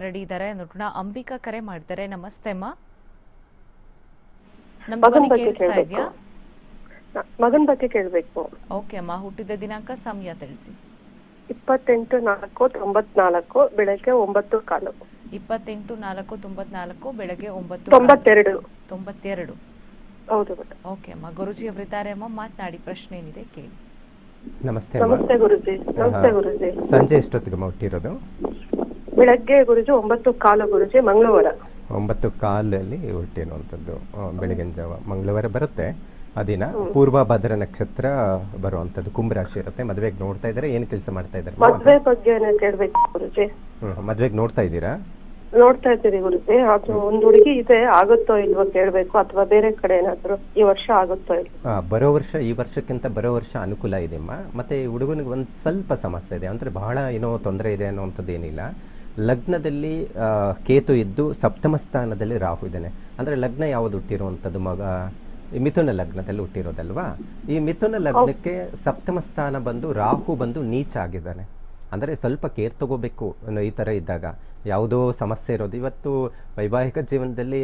Ready ಇದ್ದಾರೆ ನೋಡೋಣ ಅಂಬಿಕಾ ಕರೆ ಮಾಡ್ತಾರೆ. ನಮಸ್ತೆ ಅಮ್ಮ. ನಮ್ ಧ್ವನಿ ಬಗ್ಗೆ ಕೇಳಿಸ್ತಾ ಕೇಳ್ಬೇಕು. ಇದೆಯಾ? ಮಗನ್ ಬಗ್ಗೆ ಕೇಳ್ಬೇಕು. ಓಕೆ ಅಮ್ಮ ಹುಟ್ಟಿದ ದಿನಾಂಕ ಸಮಯ ತಿಳಿಸಿ. ಇಪ್ಪತ್ತೆಂಟು ನಾಲ್ಕು ತೊಂಬತ್ನಾಲ್ಕು ಬೆಳಗ್ಗೆ ಒಂಬತ್ತು ಕಾಲು. ಇಪ್ಪತ್ತೆಂಟು ನಾಲ್ಕು ತೊಂಬತ್ನಾಲ್ಕು ಬೆಳಗ್ಗೆ ಒಂಬತ್ತು ತೊಂಬತ್ತೆರಡು. ತೊಂಬತ್ತೆರಡು. ಹೌದು ಮೇಡಮ್ ಓಕೆ ಅಮ್ಮ ಗುರುಜಿ ಅವರಿದ್ದಾರೆ ಅಮ್ಮ ಮಾತನಾಡಿ ಪ್ರಶ್ನೆ ಏನಿದೆ ಕೇಳಿ. ನಮಸ್ತೆ ಅಮ್ಮ. ನಮಸ್ತೆ ಗುರುಜಿ ನಮಸ್ತೆ ಗುರುಜಿ. ಸಂಜೆ ಎಷ್ಟೊತ್ತಿಗೆ ಹುಟ್ಟಿರೋದು? ಬೆಳಗ್ಗೆ ಗುರುಜಿ ಒಂಬತ್ತು ಕಾಲು ಗುರುಜಿ ಮಂಗಳವಾರ. ಒಂಬತ್ತು ಕಾಲಲ್ಲಿ ಹುಟ್ಟಿರುವಂಥದ್ದು ಬೆಳಗಿನ ಜಾವ. ಮಂಗಳವಾರ ಬರುತ್ತೆ. ಆ ದಿನ ಪೂರ್ವ ಭದ್ರ ನಕ್ಷತ್ರ ಬರುವಂಥದ್ದು ಕುಂಭರಾಶಿ ಇರುತ್ತೆ. ಮದ್ವೆಗೆ ನೋಡ್ತಾ ಇದ್ದಾರೆ ಏನು ಕೆಲಸ ಮಾಡ್ತಾ ಇದ್ದಾರೆ? ಮದ್ವೆ ಬಗ್ಗೆ ಕೇಳ್ಬೇಕು ಗುರುಜಿ? ಮದುವೆಗೆ ನೋಡ್ತಾ ಇದ್ದೀರಾ? ನೋಡ್ತಾ ಇದ್ದೀರಿ ಗುರುಜಿ. ಅದು ಒಂದು ಹುಡುಗಿ ಇದೆ ಆಗುತ್ತೋ ಇಲ್ವೋ ಕೇಳಬೇಕು ಅಥವಾ ಬೇರೆ ಕಡೆ ಏನಾದ್ರು ಈ ವರ್ಷ ಆಗುತ್ತೋ ಇಲ್ವೋ? ಬರೋ ವರ್ಷ ಈ ವರ್ಷಕ್ಕಿಂತ ಬರೋ ವರ್ಷ ಅನುಕೂಲ ಇದೆಯಮ್ಮ. ಮತ್ತೆ ಈ ಹುಡುಗನಿಗೆ ಒಂದು ಸ್ವಲ್ಪ ಸಮಸ್ಯೆ ಇದೆ. ಅಂದ್ರೆ ಬಹಳ ಏನೋ ತೊಂದರೆ ಇದೆ ಅನ್ನೋವಂಥದ್ದು ಏನಿಲ್ಲ. ಲಗ್ನದಲ್ಲಿ ಕೇತು ಇದ್ದು ಸಪ್ತಮ ಸ್ಥಾನದಲ್ಲಿ ರಾಹು ಇದ್ದಾನೆ. ಅಂದರೆ ಲಗ್ನ ಯಾವುದು ಹುಟ್ಟಿರುವಂಥದ್ದು ಮಗ? ಈ ಮಿಥುನ ಲಗ್ನದಲ್ಲಿ ಹುಟ್ಟಿರೋದಲ್ವಾ? ಈ ಮಿಥುನ ಲಗ್ನಕ್ಕೆ ಸಪ್ತಮ ಸ್ಥಾನ ಬಂದು ರಾಹು ಬಂದು ನೀಚ ಆಗಿದ್ದಾನೆ. ಅಂದರೆ ಸ್ವಲ್ಪ ಕೇರ್ ತಗೋಬೇಕು ಈ ಥರ ಇದ್ದಾಗ. ಯಾವುದೋ ಸಮಸ್ಯೆ ಇರೋದು. ಇವತ್ತು ವೈವಾಹಿಕ ಜೀವನದಲ್ಲಿ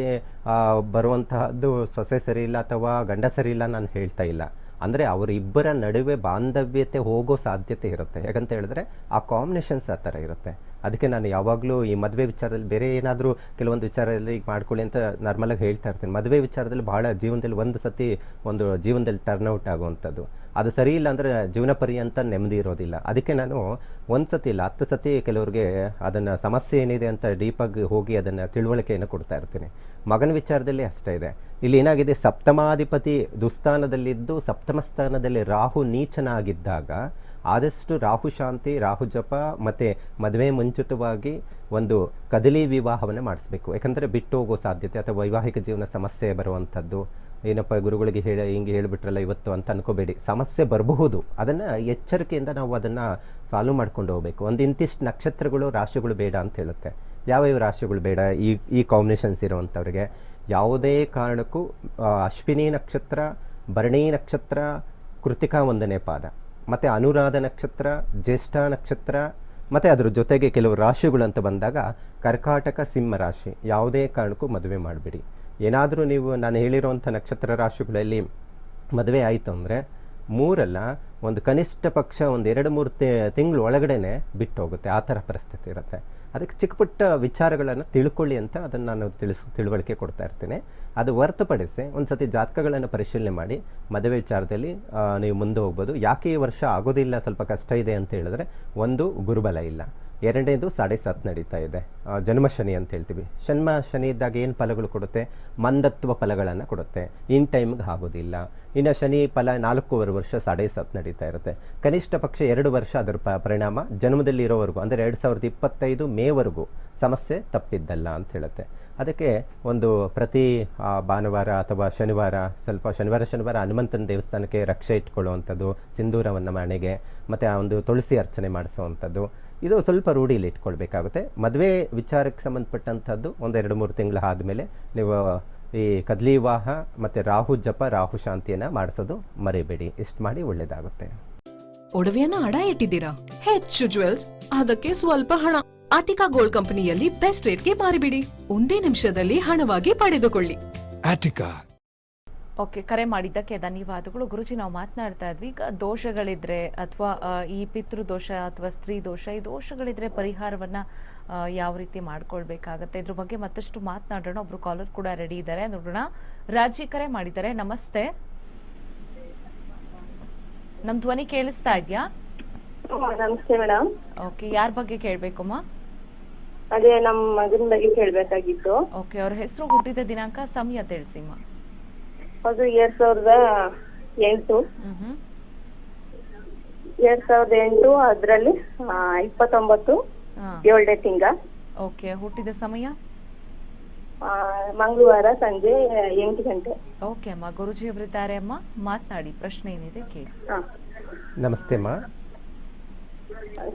ಬರುವಂತಹದ್ದು ಸೊಸೆ ಸರಿ ಇಲ್ಲ ಅಥವಾ ಗಂಡ ಸರಿ ಇಲ್ಲ ನಾನು ಹೇಳ್ತಾ ಇಲ್ಲ. ಅಂದರೆ ಅವರಿಬ್ಬರ ನಡುವೆ ಬಾಂಧವ್ಯತೆ ಹೋಗೋ ಸಾಧ್ಯತೆ ಇರುತ್ತೆ. ಯಾಕಂತ ಹೇಳಿದ್ರೆ ಆ ಕಾಂಬಿನೇಷನ್ಸ್ ಆ ಥರ ಇರುತ್ತೆ. ಅದಕ್ಕೆ ನಾನು ಯಾವಾಗಲೂ ಈ ಮದುವೆ ವಿಚಾರದಲ್ಲಿ ಬೇರೆ ಏನಾದರೂ ಕೆಲವೊಂದು ವಿಚಾರದಲ್ಲಿ ಈಗ ಮಾಡ್ಕೊಳ್ಳಿ ಅಂತ ನಾರ್ಮಲಾಗಿ ಹೇಳ್ತಾ ಇರ್ತೀನಿ. ಮದುವೆ ವಿಚಾರದಲ್ಲಿ ಭಾಳ ಜೀವನದಲ್ಲಿ ಒಂದು ಸತಿ ಒಂದು ಜೀವನದಲ್ಲಿ ಟರ್ನ್ಔಟ್ ಆಗುವಂಥದ್ದು. ಅದು ಸರಿ ಇಲ್ಲ ಅಂದರೆ ಜೀವನ ಪರ್ಯಂತ ನೆಮ್ಮದಿ ಇರೋದಿಲ್ಲ. ಅದಕ್ಕೆ ನಾನು ಒಂದು ಸತಿ ಇಲ್ಲ, ಹತ್ತು ಸತಿ ಕೆಲವ್ರಿಗೆ ಅದನ್ನು ಸಮಸ್ಯೆ ಏನಿದೆ ಅಂತ ಡೀಪಾಗಿ ಹೋಗಿ ಅದನ್ನು ತಿಳುವಳಿಕೆಯನ್ನು ಕೊಡ್ತಾ ಇರ್ತೀನಿ. ಮಗನ ವಿಚಾರದಲ್ಲಿ ಅಷ್ಟೇ ಇದೆ. ಇಲ್ಲಿ ಏನಾಗಿದೆ, ಸಪ್ತಮಾಧಿಪತಿ ದುಸ್ಥಾನದಲ್ಲಿದ್ದು ಸಪ್ತಮ ಸ್ಥಾನದಲ್ಲಿ ರಾಹು ನೀಚನಾಗಿದ್ದಾಗ ಆದಷ್ಟು ರಾಹು ಶಾಂತಿ, ರಾಹು ಜಪ ಮತ್ತು ಮದುವೆ ಮುಂಚಿತವಾಗಿ ಒಂದು ಕದಲಿ ವಿವಾಹವನ್ನು ಮಾಡಿಸ್ಬೇಕು. ಯಾಕಂದರೆ ಬಿಟ್ಟು ಹೋಗೋ ಸಾಧ್ಯತೆ ಅಥವಾ ವೈವಾಹಿಕ ಜೀವನ ಸಮಸ್ಯೆ ಬರುವಂಥದ್ದು. ಏನಪ್ಪ ಗುರುಗಳಿಗೆ ಹೇಳಿ, ಹಿಂಗೆ ಹೇಳಿಬಿಟ್ರಲ್ಲ ಇವತ್ತು ಅಂತ ಅನ್ಕೋಬೇಡಿ. ಸಮಸ್ಯೆ ಬರಬಹುದು. ಅದನ್ನು ಎಚ್ಚರಿಕೆಯಿಂದ ನಾವು ಅದನ್ನು ಸಾಲ್ವ್ ಮಾಡ್ಕೊಂಡು ಹೋಗಬೇಕು. ಒಂದು ಇಂತಿಷ್ಟು ನಕ್ಷತ್ರಗಳು, ರಾಶಿಗಳು ಬೇಡ ಅಂತ ಹೇಳುತ್ತೆ. ಯಾವ್ಯಾವ ರಾಶಿಗಳು ಬೇಡ? ಈ ಈ ಕಾಂಬಿನೇಷನ್ಸ್ ಇರುವಂಥವ್ರಿಗೆ. ಯಾವುದೇ ಕಾರಣಕ್ಕೂ ಅಶ್ವಿನಿ ನಕ್ಷತ್ರ, ಭರಣಿ ನಕ್ಷತ್ರ, ಕೃತಿಕಾ ಒಂದನೇ ಪಾದ. ಮತ್ತು ಅನುರಾಧ ನಕ್ಷತ್ರ, ಜ್ಯೇಷ್ಠ ನಕ್ಷತ್ರ, ಮತ್ತು ಅದರ ಜೊತೆಗೆ ಕೆಲವು ರಾಶಿಗಳು ಅಂತ ಬಂದಾಗ ಕರ್ಕಾಟಕ ಸಿಂಹ ರಾಶಿ, ಯಾವುದೇ ಕಾರಣಕ್ಕೂ ಮದುವೆ ಮಾಡಬೇಡಿ. ಏನಾದರೂ ನೀವು, ನಾನು ಹೇಳಿರುವಂಥ ನಕ್ಷತ್ರ ರಾಶಿಗಳಲ್ಲಿ ಮದುವೆ ಆಯಿತು ಅಂದರೆ ಮೂರಲ್ಲ, ಒಂದು ಕನಿಷ್ಠ ಪಕ್ಷ ಒಂದು ಎರಡು ಮೂರು ತಿಂಗಳು ಒಳಗಡೆನೆ ಬಿಟ್ಟು ಹೋಗುತ್ತೆ ಆ ಥರ ಪರಿಸ್ಥಿತಿ ಇರುತ್ತೆ. ಅದಕ್ಕೆ ಚಿಕ್ಕ ಪುಟ್ಟ ವಿಚಾರಗಳನ್ನು ತಿಳ್ಕೊಳ್ಳಿ ಅಂತ ಅದನ್ನು ನಾನು ತಿಳಿಸ್, ತಿಳುವಳಿಕೆ ಕೊಡ್ತಾ ಇರ್ತೇನೆ. ಅದು ಹೊರತುಪಡಿಸಿ ಒಂದು ಸತಿ ಜಾತಕಗಳನ್ನು ಪರಿಶೀಲನೆ ಮಾಡಿ, ಮದುವೆ ವಿಚಾರದಲ್ಲಿ ನೀವು ಮುಂದೆ ಹೋಗ್ಬೋದು. ಯಾಕೆ ಈ ವರ್ಷ ಆಗೋದಿಲ್ಲ, ಸ್ವಲ್ಪ ಕಷ್ಟ ಇದೆ ಅಂತ ಹೇಳಿದ್ರೆ ಒಂದು, ಗುರುಬಲ ಇಲ್ಲ. ಎರಡನೇದು ಸಾಡೆ ಸಾತ್ ನಡೀತಾ ಇದೆ. ಜನ್ಮ ಶನಿ ಅಂತ ಹೇಳ್ತೀವಿ. ಜನ್ಮ ಶನಿ ಇದ್ದಾಗ ಏನು ಫಲಗಳು ಕೊಡುತ್ತೆ? ಮಂದತ್ವ ಫಲಗಳನ್ನು ಕೊಡುತ್ತೆ. ಇನ್ ಟೈಮ್ಗೆ ಆಗೋದಿಲ್ಲ. ಇನ್ನು ಶನಿ ಫಲ ನಾಲ್ಕೂವರೆ ವರ್ಷ ಸಾಡೆ ಸಾತ್ ನಡೀತಾ ಇರುತ್ತೆ. ಕನಿಷ್ಠ ಪಕ್ಷ ಎರಡು ವರ್ಷ ಅದರ ಪರಿಣಾಮ ಜನ್ಮದಲ್ಲಿ ಇರೋವರೆಗೂ, ಅಂದರೆ ಎರಡು ಸಾವಿರದ ಇಪ್ಪತ್ತೈದು ಮೇವರೆಗೂ ಸಮಸ್ಯೆ ತಪ್ಪಿದ್ದಲ್ಲ ಅಂತ ಹೇಳುತ್ತೆ. ಅದಕ್ಕೆ ಒಂದು ಪ್ರತಿ ಭಾನುವಾರ ಅಥವಾ ಶನಿವಾರ, ಸ್ವಲ್ಪ ಶನಿವಾರ ಶನಿವಾರ ಹನುಮಂತನ ದೇವಸ್ಥಾನಕ್ಕೆ ರಕ್ಷೆ ಇಟ್ಕೊಳ್ಳುವಂಥದ್ದು, ಸಿಂಧೂರವನ್ನು ಮನೆಗೆ, ಮತ್ತು ಆ ಒಂದು ತುಳಸಿ ಅರ್ಚನೆ ಮಾಡಿಸುವಂಥದ್ದು ಇದು ಸ್ವಲ್ಪ ರೂಢಿಯಲ್ಲಿ ಇಟ್ಕೊಳ್ಬೇಕಾಗುತ್ತೆ. ಮದುವೆ ವಿಚಾರಕ್ಕೆ ಸಂಬಂಧಪಟ್ಟಂಥದ್ದು ಒಂದೆರಡು ಎರಡು ಮೂರು ತಿಂಗಳು ಆದಮೇಲೆ ನೀವು ಈ ಕದ್ಲಿ ವಿವಾಹ ಮತ್ತು ರಾಹು ಜಪ ರಾಹು ಶಾಂತಿಯನ್ನು ಮಾಡಿಸೋದು ಮರಿಬೇಡಿ. ಇಷ್ಟು ಮಾಡಿ ಒಳ್ಳೆಯದಾಗುತ್ತೆ ಒಡವೆಯನ್ನ ಅಡ ಇಟ್ಟಿದ್ದೀರಾ? ಹೆಚ್ಚು ಜುವೆಲ್ಸ್ ಅದಕ್ಕೆ ಸ್ವಲ್ಪ ಹಣ. ಆಟಿಕಾ ಗೋಲ್ಡ್ ಕಂಪನಿಯಲ್ಲಿ ಬೆಸ್ಟ್ ರೇಟ್ಗೆ ಮಾರಿಬಿಡಿ. ಒಂದೇ ನಿಮಿಷದಲ್ಲಿ ಹಣವಾಗಿ ಪಡೆದುಕೊಳ್ಳಿ. Attica. ಓಕೆ ಕರೆ ಮಾಡಿದ್ದಕ್ಕೆ ಧನ್ಯವಾದಗಳು. ಗುರುಜಿ ನಾವು ಮಾತನಾಡ್ತಾ ಇದ್ವಿ. ಈಗ ದೋಷಗಳಿದ್ರೆ ಅಥವಾ ಈ ಪಿತೃ ದೋಷ ಅಥವಾ ಸ್ತ್ರೀ ದೋಷ ಈ ದೋಷಗಳಿದ್ರೆ ಪರಿಹಾರವನ್ನ ಯಾವ ರೀತಿ ಮಾಡ್ಕೊಳ್ಬೇಕಾಗತ್ತೆ? ಇದ್ರ ಬಗ್ಗೆ ಮತ್ತಷ್ಟು ಮಾತನಾಡೋಣ. ಒಬ್ರು ಕಾಲರ್ ಕೂಡ ರೆಡಿ ಇದ್ದಾರೆ. ನೋಡೋಣ. ರಾಜಿ ಕರೆ ಮಾಡಿದ್ದಾರೆ. ನಮಸ್ತೆ. ನಮ್ ಧ್ವನಿ ಕೇಳಿಸ್ತಾ ಇದ್ಯಾ? ನಮಸ್ತೆ ಮೇಡಮ್ ಓಕೆ ಯಾರ ಬಗ್ಗೆ ಕೇಳ್ಬೇಕಮ್ಮ? ಅದೇ ನಮ್ಮ ಮಗನ ಬಗ್ಗೆ ಕೇಳ್ಬೇಕಾಗಿತ್ತು. ಓಕೆ ಅವ್ರ ಹೆಸರು ಹುಟ್ಟಿದ ದಿನಾಂಕ ಸಮಯ ತಿಳಿಸಿಮ್ಮ ಅದು ಎರಡ್ ಸಾವಿರದ ಎಂಟು. ಎರಡ್ ಸಾವಿರದ ಎಂಟು ಅದ್ರಲ್ಲಿ ಆ, ಇಪ್ಪತ್ತೊಂಬತ್ತು ಏಳನೇ ತಿಂಗ ಓಕೆ ಹುಟ್ಟಿದ ಸಮಯ? ಆ, ಮಂಗಳವಾರ ಸಂಜೆ ಎಂಟು ಗಂಟೆ. ಓಕೆ ಅಮ್ಮ. ಗುರುಜಿ ಅವರಿದ್ದಾರೆ ಅಮ್ಮ. ಮಾತನಾಡಿ ಪ್ರಶ್ನೆ ಏನಿದೆ ಕೇಳಿ. ಹಾ. ನಮಸ್ತೆ ಅಮ್ಮ.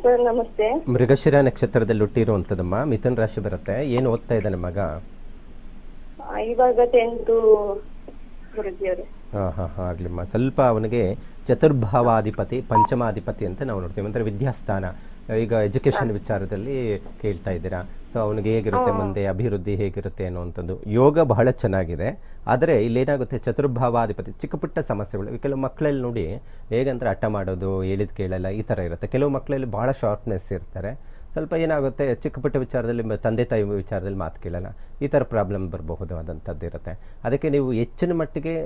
ಸರ್ ನಮಸ್ತೆ. ಮೃಗಶಿರ ನಕ್ಷತ್ರದಲ್ಲಿ ಹುಟ್ಟಿರುವಂಥದ್ದಮ್ಮ. ಮಿಥುನ್ ರಾಶಿ ಬರುತ್ತೆ. ಏನು ಓದ್ತಾ ಇದ್ದಾನೆ ಮಗ? ಇವಾಗ ಟೆಂತು ಹಾಂ ಹಾಂ ಹಾಂ ಆಗಲಿಮ್ಮ ಸ್ವಲ್ಪ ಅವನಿಗೆ ಚತುರ್ಭಾವಾಧಿಪತಿ ಪಂಚಮಾಧಿಪತಿ ಅಂತ ನಾವು ನೋಡ್ತೀವಿ. ಅಂದರೆ ವಿದ್ಯಾಸ್ಥಾನ. ಈಗ ಎಜುಕೇಷನ್ ವಿಚಾರದಲ್ಲಿ ಕೇಳ್ತಾ ಇದ್ದೀರಾ? ಸೊ ಅವನಿಗೆ ಹೇಗಿರುತ್ತೆ ಮುಂದೆ ಅಭಿವೃದ್ಧಿ ಹೇಗಿರುತ್ತೆ ಅನ್ನುವಂಥದ್ದು. ಯೋಗ ಬಹಳ ಚೆನ್ನಾಗಿದೆ. ಆದರೆ ಇಲ್ಲೇನಾಗುತ್ತೆ ಚತುರ್ಭಾವಾಧಿಪತಿ ಚಿಕ್ಕ ಪುಟ್ಟ ಸಮಸ್ಯೆಗಳು. ಕೆಲವು ಮಕ್ಕಳಲ್ಲಿ ನೋಡಿ ಹೇಗಂದ್ರೆ ಹಠ ಮಾಡೋದು ಹೇಳಿದ್ ಕೇಳಲ್ಲ ಈ ಥರ ಇರುತ್ತೆ. ಕೆಲವು ಮಕ್ಕಳಲ್ಲಿ ಬಹಳ ಶಾರ್ಪ್ನೆಸ್ ಇರ್ತಾರೆ. ಸ್ವಲ್ಪ ಏನಾಗುತ್ತೆ, ಚಿಕ್ಕ ಪುಟ್ಟ ವಿಚಾರದಲ್ಲಿ ತಂದೆ ತಾಯಿ ವಿಚಾರದಲ್ಲಿ ಮಾತು ಕೇಳಲ್ಲ ಈ ಥರ ಪ್ರಾಬ್ಲಮ್ ಬರಬಹುದು ಆದಂಥದ್ದು ಇರುತ್ತೆ. ಅದಕ್ಕೆ ನೀವು ಹೆಚ್ಚಿನ ಮಟ್ಟಿಗೆ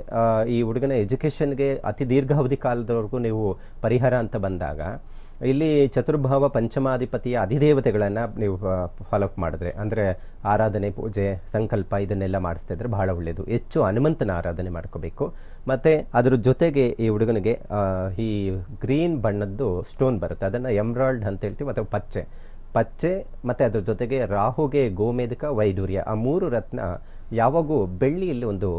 ಈ ಹುಡುಗನ ಎಜುಕೇಷನ್ಗೆ ಅತಿ ದೀರ್ಘಾವಧಿ ಕಾಲದವರೆಗೂ ನೀವು ಪರಿಹಾರ ಅಂತ ಬಂದಾಗ, ಇಲ್ಲಿ ಚತುರ್ಭಾವ ಪಂಚಮಾಧಿಪತಿಯ ಅಧಿದೇವತೆಗಳನ್ನು ನೀವು ಫಾಲೋಅಪ್ ಮಾಡಿದ್ರೆ, ಅಂದರೆ ಆರಾಧನೆ, ಪೂಜೆ, ಸಂಕಲ್ಪ ಇದನ್ನೆಲ್ಲ ಮಾಡಿಸ್ತಾ ಇದ್ರೆ ಬಹಳ ಒಳ್ಳೆಯದು ಹೆಚ್ಚು ಹನುಮಂತನ ಆರಾಧನೆ ಮಾಡ್ಕೋಬೇಕು. ಮತ್ತು ಅದರ ಜೊತೆಗೆ ಈ ಹುಡುಗನಿಗೆ ಈ ಗ್ರೀನ್ ಬಣ್ಣದ್ದು ಸ್ಟೋನ್ ಬರುತ್ತೆ. ಅದನ್ನು ಎಮ್ರಾಲ್ಡ್ ಅಂತ ಹೇಳ್ತೀವಿ, ಅಥವಾ ಪಚ್ಚೆ. ಪಚ್ಚೆ ಮತ್ತು ಅದ್ರ ಜೊತೆಗೆ ರಾಹುಗೆ, ಗೋಮೇಧಕ, ವೈಡೂರ್ಯ ಆ ಮೂರು ರತ್ನ ಯಾವಾಗೂ ಬೆಳ್ಳಿಯಲ್ಲಿ ಒಂದು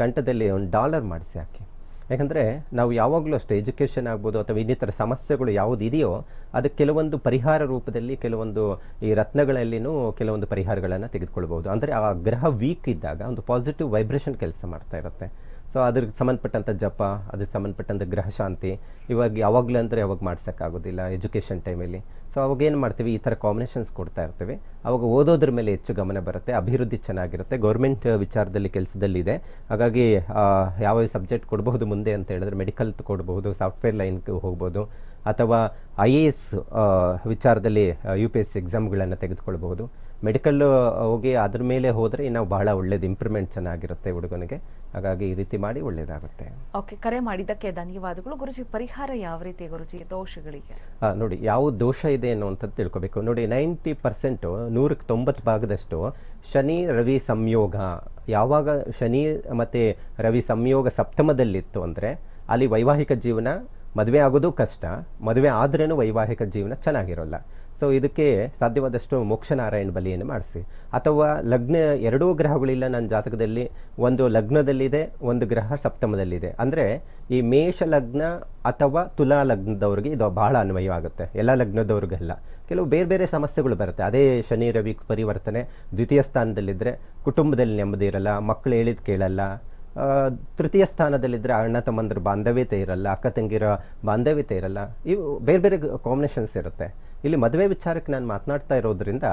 ಕಂಠದಲ್ಲಿ ಒಂದು ಡಾಲರ್ ಮಾಡಿಸಿ ಹಾಕಿ. ಯಾಕಂದರೆ ನಾವು ಯಾವಾಗಲೂ ಅಷ್ಟು ಎಜುಕೇಷನ್ ಆಗ್ಬೋದು ಅಥವಾ ಇನ್ನಿತರ ಸಮಸ್ಯೆಗಳು ಯಾವುದು ಇದೆಯೋ ಅದಕ್ಕೆ ಕೆಲವೊಂದು ಪರಿಹಾರ ರೂಪದಲ್ಲಿ ಕೆಲವೊಂದು ಈ ರತ್ನಗಳಲ್ಲಿನೂ ಕೆಲವೊಂದು ಪರಿಹಾರಗಳನ್ನು ತೆಗೆದುಕೊಳ್ಬೋದು ಅಂದರೆ ಆ ಗ್ರಹ ವೀಕ್ ಇದ್ದಾಗ ಒಂದು ಪಾಸಿಟಿವ್ ವೈಬ್ರೇಷನ್ ಕೆಲಸ ಮಾಡ್ತಾ ಇರುತ್ತೆ. ಸೊ ಅದ್ರಿಗೆ ಸಂಬಂಧಪಟ್ಟಂಥ ಜಪ ಅದಕ್ಕೆ ಸಂಬಂಧಪಟ್ಟಂಥ ಗ್ರಹ ಶಾಂತಿ, ಇವಾಗ ಯಾವಾಗಲೂ ಅಂದರೆ ಯಾವಾಗ ಮಾಡ್ಸೋಕ್ಕಾಗೋದಿಲ್ಲ ಎಜುಕೇಷನ್ ಟೈಮಲ್ಲಿ ಸೊ ಅವಾಗ ಏನು ಮಾಡ್ತೀವಿ? ಈ ಥರ ಕಾಂಬಿನೇಷನ್ಸ್ ಕೊಡ್ತಾ ಇರ್ತೀವಿ. ಅವಾಗ ಓದೋದ್ರ ಮೇಲೆ ಹೆಚ್ಚು ಗಮನ ಬರುತ್ತೆ, ಅಭಿವೃದ್ಧಿ ಚೆನ್ನಾಗಿರುತ್ತೆ. ಗೌರ್ಮೆಂಟ್ ವಿಚಾರದಲ್ಲಿ, ಕೆಲಸದಲ್ಲಿದೆ. ಹಾಗಾಗಿ ಯಾವ ಸಬ್ಜೆಕ್ಟ್ ಕೊಡಬಹುದು ಮುಂದೆ ಅಂತ ಹೇಳಿದ್ರೆ ಮೆಡಿಕಲ್ ಕೊಡಬಹುದು ಸಾಫ್ಟ್ವೇರ್ ಲೈನ್ಗೆ ಹೋಗ್ಬೋದು, ಅಥವಾ ಐ ಎ ಎಸ್ ವಿಚಾರದಲ್ಲಿ ಯು ಪಿ ಎಸ್ ಸಿ ಎಕ್ಸಾಮ್ಗಳನ್ನು ತೆಗೆದುಕೊಳ್ಬಹುದು. ಮೆಡಿಕಲ್ ಹೋಗಿ ಅದ್ರ ಮೇಲೆ ಹೋದರೆ ನಾವು ಬಹಳ ಒಳ್ಳೇದು ಇಂಪ್ರೂವ್ಮೆಂಟ್ ಚೆನ್ನಾಗಿರುತ್ತೆ ಹುಡುಗನಿಗೆ. ಹಾಗಾಗಿ ಈ ರೀತಿ ಮಾಡಿ ಒಳ್ಳೆಯದಾಗುತ್ತೆ ಓಕೆ ಕರೆ ಮಾಡಿದ್ದಕ್ಕೆ ಧನ್ಯವಾದಗಳು. ಗುರುಜಿ ಪರಿಹಾರ ಯಾವ ರೀತಿ ಗುರುಜಿ ದೋಷಗಳಿಗೆ? ನೋಡಿ ಯಾವ ದೋಷ ಇದೆ ಅನ್ನುವಂಥದ್ದು ತಿಳ್ಕೊಬೇಕು. ನೋಡಿ ನೈಂಟಿ ಪರ್ಸೆಂಟು ನೂರಕ್ಕೆ ತೊಂಬತ್ತು ಭಾಗದಷ್ಟು ಶನಿ ರವಿ ಸಂಯೋಗ. ಯಾವಾಗ ಶನಿ ಮತ್ತು ರವಿ ಸಂಯೋಗ ಸಪ್ತಮದಲ್ಲಿತ್ತು ಅಂದರೆ ಅಲ್ಲಿ ವೈವಾಹಿಕ ಜೀವನ ಮದುವೆ ಆಗೋದು ಕಷ್ಟ, ಮದುವೆ ಆದ್ರೇನು ವೈವಾಹಿಕ ಜೀವನ ಚೆನ್ನಾಗಿರೋಲ್ಲ. ಸೊ ಇದಕ್ಕೆ ಸಾಧ್ಯವಾದಷ್ಟು ಮೋಕ್ಷನಾರಾಯಣ ಬಲಿಯನ್ನು ಮಾಡಿಸಿ. ಅಥವಾ ಲಗ್ನ ಎರಡೂ ಗ್ರಹಗಳಿಲ್ಲ ನನ್ನ ಜಾತಕದಲ್ಲಿ, ಒಂದು ಲಗ್ನದಲ್ಲಿದೆ, ಒಂದು ಗ್ರಹ ಸಪ್ತಮದಲ್ಲಿದೆ. ಅಂದರೆ ಈ ಮೇಷ ಲಗ್ನ ಅಥವಾ ತುಲಾ ಲಗ್ನದವ್ರಿಗೆ ಇದು ಬಹಳ ಅನ್ವಯವಾಗುತ್ತೆ. ಎಲ್ಲ ಲಗ್ನದವ್ರಿಗೆಲ್ಲ. ಕೆಲವು ಬೇರೆ ಬೇರೆ ಸಮಸ್ಯೆಗಳು ಬರುತ್ತೆ. ಅದೇ ಶನಿ, ರವಿ ಪರಿವರ್ತನೆ ದ್ವಿತೀಯ ಸ್ಥಾನದಲ್ಲಿದ್ದರೆ ಕುಟುಂಬದಲ್ಲಿ ನೆಮ್ಮದಿ ಇರಲ್ಲ ಮಕ್ಕಳು ಹೇಳಿದ್ ಕೇಳಲ್ಲ ತೃತೀಯ ಸ್ಥಾನದಲ್ಲಿದ್ದರೆ ಅಣ್ಣ ತಮ್ಮಂದ್ರ ಬಾಂಧವ್ಯತೆ ಇರಲ್ಲ, ಅಕ್ಕ ತಂಗಿರ ಬಾಂಧವ್ಯತೆ ಇರಲ್ಲ, ಇವು ಬೇರೆ ಬೇರೆ ಕಾಂಬಿನೇಷನ್ಸ್ ಇರುತ್ತೆ. ಇಲ್ಲಿ ಮದುವೆ ವಿಚಾರಕ್ಕೆ ನಾನು ಮಾತನಾಡ್ತಾ ಇರೋದ್ರಿಂದ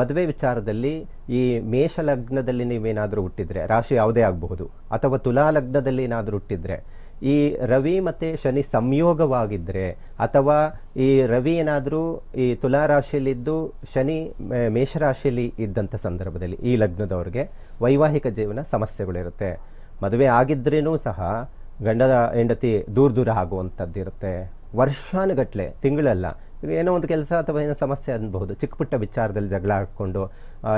ಮದುವೆ ವಿಚಾರದಲ್ಲಿ ಈ ಮೇಷ ಲಗ್ನದಲ್ಲಿ ನೀವೇನಾದರೂ ಹುಟ್ಟಿದ್ರೆ, ರಾಶಿ ಯಾವುದೇ ಆಗಬಹುದು, ಅಥವಾ ತುಲಾ ಲಗ್ನದಲ್ಲಿ ಏನಾದರೂ ಹುಟ್ಟಿದ್ರೆ, ಈ ರವಿ ಮತ್ತು ಶನಿ ಸಂಯೋಗವಾಗಿದ್ದರೆ ಅಥವಾ ಈ ರವಿ ಏನಾದರೂ ಈ ತುಲಾ ರಾಶಿಯಲ್ಲಿದ್ದು, ಶನಿ ಮೇಷರಾಶಿಯಲ್ಲಿ ಇದ್ದಂಥ ಸಂದರ್ಭದಲ್ಲಿ ಈ ಲಗ್ನದವ್ರಿಗೆ ವೈವಾಹಿಕ ಜೀವನ ಸಮಸ್ಯೆಗಳಿರುತ್ತೆ. ಮದುವೆ ಆಗಿದ್ರೇನೂ ಸಹ ಗಂಡದ ಹೆಂಡತಿ ದೂರ ದೂರ ಆಗುವಂಥದ್ದಿರುತ್ತೆ ವರ್ಷಾನುಗಟ್ಲೆ ತಿಂಗಳಲ್ಲ. ಏನೋ ಒಂದು ಕೆಲಸ ಅಥವಾ ಏನೋ ಸಮಸ್ಯೆ ಅನ್ಬಹುದು ಚಿಕ್ಕ ಪುಟ್ಟ ವಿಚಾರದಲ್ಲಿ ಜಗಳ ಆ,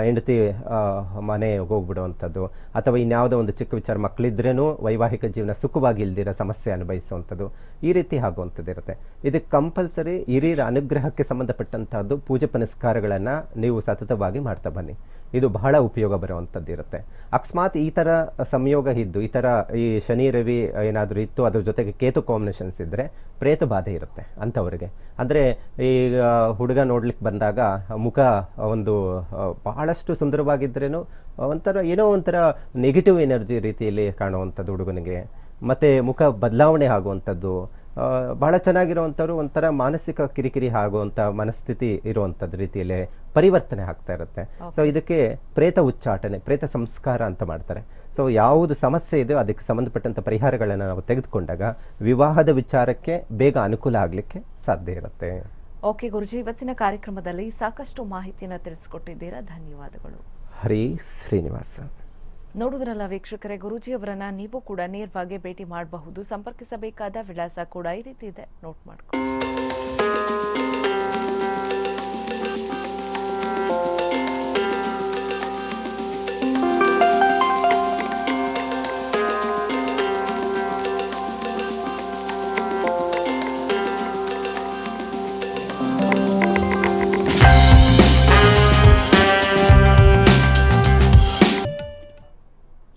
ಹೆಂಡತಿ ಮನೆಗೆ ಮನೆ ಹೋಗ್ಬಿಡುವಂಥದ್ದು, ಅಥವಾ ಇನ್ಯಾವುದೋ ಒಂದು ಚಿಕ್ಕ ವಿಚಾರ ಮಕ್ಕಳಿದ್ರೇನೂ ವೈವಾಹಿಕ ಜೀವನ ಸುಖವಾಗಿ ಇಲ್ದಿರೋ ಸಮಸ್ಯೆ ಅನುಭವಿಸುವಂಥದ್ದು, ಈ ರೀತಿ ಆಗುವಂಥದ್ದು ಇರುತ್ತೆ. ಇದಕ್ಕೆ ಕಂಪಲ್ಸರಿ ಹಿರಿಯರ ಅನುಗ್ರಹಕ್ಕೆ ಸಂಬಂಧಪಟ್ಟಂಥದ್ದು, ಪೂಜೆ ಪುನಸ್ಕಾರಗಳನ್ನು ನೀವು ಸತತವಾಗಿ ಮಾಡ್ತಾ ಬನ್ನಿ. ಇದು ಬಹಳ ಉಪಯೋಗ ಬರುವಂಥದ್ದು ಇರುತ್ತೆ. ಅಕಸ್ಮಾತ್ ಈ ಥರ ಸಂಯೋಗ ಇದ್ದು, ಈ ಥರ ಈ ಶನಿ, ರವಿ ಏನಾದರೂ ಇತ್ತು, ಅದ್ರ ಜೊತೆಗೆ ಕೇತು ಕಾಂಬಿನೇಷನ್ಸ್ ಇದ್ದರೆ ಪ್ರೇತ ಬಾಧೆ ಇರುತ್ತೆ ಅಂಥವ್ರಿಗೆ. ಅಂದರೆ ಈಗ ಹುಡುಗ ನೋಡ್ಲಿಕ್ಕೆ ಬಂದಾಗ ಮುಖ ಒಂದು ಬಹಳಷ್ಟು ಸುಂದರವಾಗಿದ್ರೇನು ಒಂಥರ ಏನೋ ಒಂಥರ ನೆಗೆಟಿವ್ ಎನರ್ಜಿ ರೀತಿಯಲ್ಲಿ ಕಾಣುವಂಥದ್ದು ಹುಡುಗನಿಗೆ. ಮತ್ತು ಮುಖ ಬದಲಾವಣೆ ಆಗುವಂಥದ್ದು ಬಹಳ ಚೆನ್ನಾಗಿರುವಂಥವ್ರು ಒಂಥರ ಮಾನಸಿಕ ಕಿರಿಕಿರಿ ಆಗುವಂಥ ಮನಸ್ಥಿತಿ ಇರುವಂಥದ್ದು ರೀತಿಯಲ್ಲಿ ಪರಿವರ್ತನೆ ಆಗ್ತಾ ಇರುತ್ತೆ. ಸೊ ಇದಕ್ಕೆ ಪ್ರೇತ ಉಚ್ಚಾಟನೆ ಪ್ರೇತ ಸಂಸ್ಕಾರ ಅಂತ ಮಾಡ್ತಾರೆ. ಸೊ ಯಾವುದು ಸಮಸ್ಯೆ ಇದೆಯೋ ಅದಕ್ಕೆ ಸಂಬಂಧಪಟ್ಟಂಥ ಪರಿಹಾರಗಳನ್ನು ನಾವು ತೆಗೆದುಕೊಂಡಾಗ ವಿವಾಹದ ವಿಚಾರಕ್ಕೆ ಬೇಗ ಅನುಕೂಲ ಆಗಲಿಕ್ಕೆ ಸಾಧ್ಯ ಇರುತ್ತೆ. ಓಕೆ ಗುರುಜಿ ಇವತ್ತಿನ ಕಾರ್ಯಕ್ರಮದಲ್ಲಿ ಸಾಕಷ್ಟು ಮಾಹಿತಿಯನ್ನು ತಿಳಿಸ್ಕೊಟ್ಟಿದ್ದೀರಾ. ಧನ್ಯವಾದಗಳು. ಹರಿ ಶ್ರೀನಿವಾಸ. ನೋಡುದ್ರಲ್ಲ ವೀಕ್ಷಕರೇ ಗುರೂಜಿಯವರನ್ನ ನೀವು ಕೂಡ ನೇರವಾಗಿ ಭೇಟಿ ಮಾಡಬಹುದು. ಸಂಪರ್ಕಿಸಬೇಕಾದ ವಿಳಾಸ ಕೂಡ ಈ ರೀತಿ ಇದೆ. ನೋಟ್ ಮಾಡ್ಕೊಳ್ಳಿ